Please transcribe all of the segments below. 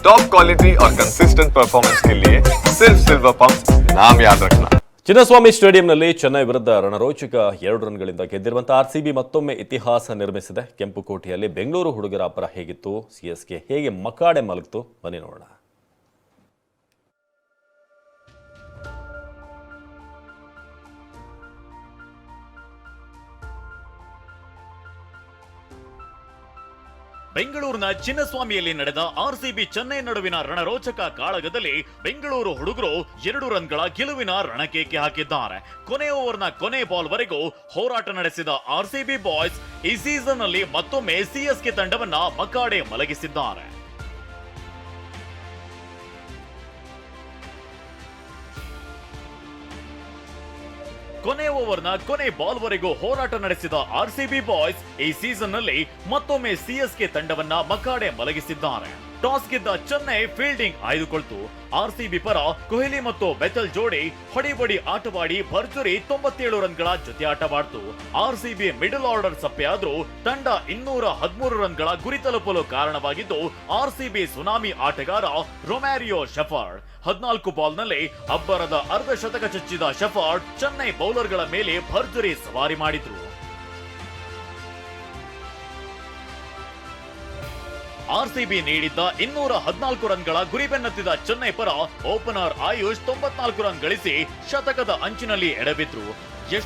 Top quality और consistent performance के लिए सिर्फ सिल्वर पंप नाम याद रखना ಚಿನ್ನಸ್ವಾಮಿ ಸ್ಟೇಡಿಯಂನಲ್ಲಿ ಚೆನ್ನೈ ವಿರುದ್ಧ ರಣರೋಚಕ ಎರಡು ರನ್ಗಳಿಂದ ಗೆದ್ದಿರುವಂತಹ ಆರ್ಸಿಬಿ ಮತ್ತೊಮ್ಮೆ ಇತಿಹಾಸ ನಿರ್ಮಿಸಿದೆ ಕೆಂಪುಕೋಟೆಯಲ್ಲಿ ಬೆಂಗಳೂರು ಹುಡುಗರ ಅಬ್ಬರ ಹೇಗಿತ್ತು ಸಿಎಸ್ಗೆ ಹೇಗೆ ಮಕಾಡೆ ಮಲಗಿತು ಬನ್ನಿ ನೋಡೋಣ ಬೆಂಗಳೂರಿನ ಚಿನ್ನಸ್ವಾಮಿಯಲ್ಲಿ ನಡೆದ ಆರ್ಸಿಬಿ ಚೆನ್ನೈ ನಡುವಿನ ರಣರೋಚಕ ಕಾಳಗದಲ್ಲಿ ಬೆಂಗಳೂರು ಹುಡುಗರು ಎರಡು ರನ್ಗಳ ಗೆಲುವಿನ ರಣಕೇಕೆ ಹಾಕಿದ್ದಾರೆ. ಕೊನೆ ಓವರ್ನ ಕೊನೆ ಬಾಲ್ ವರೆಗೂ ಹೋರಾಟ ನಡೆಸಿದ ಆರ್ಸಿಬಿ ಬಾಯ್ಸ್ ಈ ಸೀಸನ್ ಅಲ್ಲಿ ಮತ್ತೊಮ್ಮೆ ಸಿಎಸ್ಕೆ ತಂಡವನ್ನ ಮಕಾಡೆ ಮಲಗಿಸಿದ್ದಾರೆ. ಕೊನೆ ಓವರ್ನ ಕೊನೆ ಬಾಲ್ ವರೆಗೂ ಹೋರಾಟ ನಡೆಸಿದ ಆರ್ಸಿಬಿ ಬಾಯ್ಸ್ ಈ ಸೀಸನ್ನಲ್ಲಿ ಮತ್ತೊಮ್ಮೆ ಸಿಎಸ್ಕೆ ತಂಡವನ್ನ ಮಕಾಡೆ ಮಲಗಿಸಿದ್ದಾರೆ. ಟಾಸ್ ಗೆದ್ದ ಚೆನ್ನೈ ಫೀಲ್ಡಿಂಗ್ ಆಯ್ದುಕೊಳ್ತು. ಆರ್ಸಿಬಿ ಪರ ಕೊಹ್ಲಿ ಮತ್ತು ಬೆತಲ್ ಜೋಡಿ ಹೊಡಿಬಡಿ ಆಟವಾಡಿ ಭರ್ಜರಿ ತೊಂಬತ್ತೇಳು ರನ್ಗಳ ಜೊತೆ ಆಟವಾಡ್ತು. ಆರ್ಸಿಬಿ ಮಿಡಲ್ ಆರ್ಡರ್ ಸಪ್ಪೆಯಾದ್ರೂ ತಂಡ ಇನ್ನೂರ ಹದಿಮೂರು ರನ್ಗಳ ಗುರಿ ತಲುಪಲು ಕಾರಣವಾಗಿದ್ದು, ಆರ್ಸಿಬಿ ಸುನಾಮಿ ಆಟಗಾರ ರೊಮ್ಯಾರಿಯೋ ಶೆಫರ್ಡ್. ಹದಿನಾಲ್ಕು ಬಾಲ್ನಲ್ಲಿ ಅಬ್ಬರದ ಅರ್ಧ ಶತಕ ಚಚ್ಚಿದ ಶೆಫರ್ಡ್ ಚೆನ್ನೈ ಬೌಲರ್ಗಳ ಮೇಲೆ ಭರ್ಜರಿ ಸವಾರಿ ಮಾಡಿದ್ರು. ಆರ್ಸಿಬಿ ನೀಡಿದ್ದ ಇನ್ನೂರ ಹದಿನಾಲ್ಕು ರನ್ಗಳ ಗುರಿ ಬೆನ್ನತ್ತಿದ ಚೆನ್ನೈ ಪರ ಓಪನರ್ ಆಯುಷ್ ತೊಂಬತ್ನಾಲ್ಕು ರನ್ ಗಳಿಸಿ ಶತಕದ ಅಂಚಿನಲ್ಲಿ ಎಡಬಿದ್ರು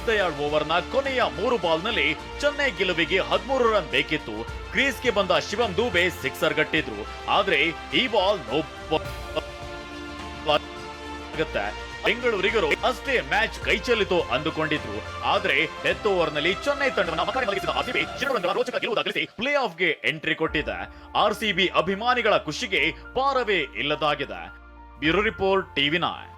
ದಯಾಳ್ ಓವರ್ನ ಕೊನೆಯ ಮೂರು ಬಾಲ್ನಲ್ಲಿ ಚೆನ್ನೈ ಗೆಲುವಿಗೆ ಹದಿಮೂರು ರನ್ ಬೇಕಿತ್ತು. ಕ್ರೀಸ್ಗೆ ಬಂದ ಶಿವಂ ದೂಬೆ ಸಿಕ್ಸರ್ ಗಟ್ಟಿದ್ರು ಆದ್ರೆ ಈ ಬಾಲ್ ನೋ ಆಗುತ್ತೆ ಬೆಂಗಳೂರಿಗರು ಅಷ್ಟೇ ಮ್ಯಾಚ್ ಕೈ ಚೆಲ್ಲಿತು ಅಂದುಕೊಂಡಿದ್ರು. ಆದ್ರೆ ಡೆತ್ ಓವರ್ನಲ್ಲಿ ಚೆನ್ನೈ ತಂಡವನ್ನು ರೋಚಕ ಗೆಲುವು ದಾಖಲಿಸಿ ಆಫ್ಗೆ ಎಂಟ್ರಿ ಕೊಟ್ಟಿದೆ. ಆರ್ಸಿಬಿ ಅಭಿಮಾನಿಗಳ ಖುಷಿಗೆ ಪಾರವೇ ಇಲ್ಲದಾಗಿದೆ. Bureau report, TV nine.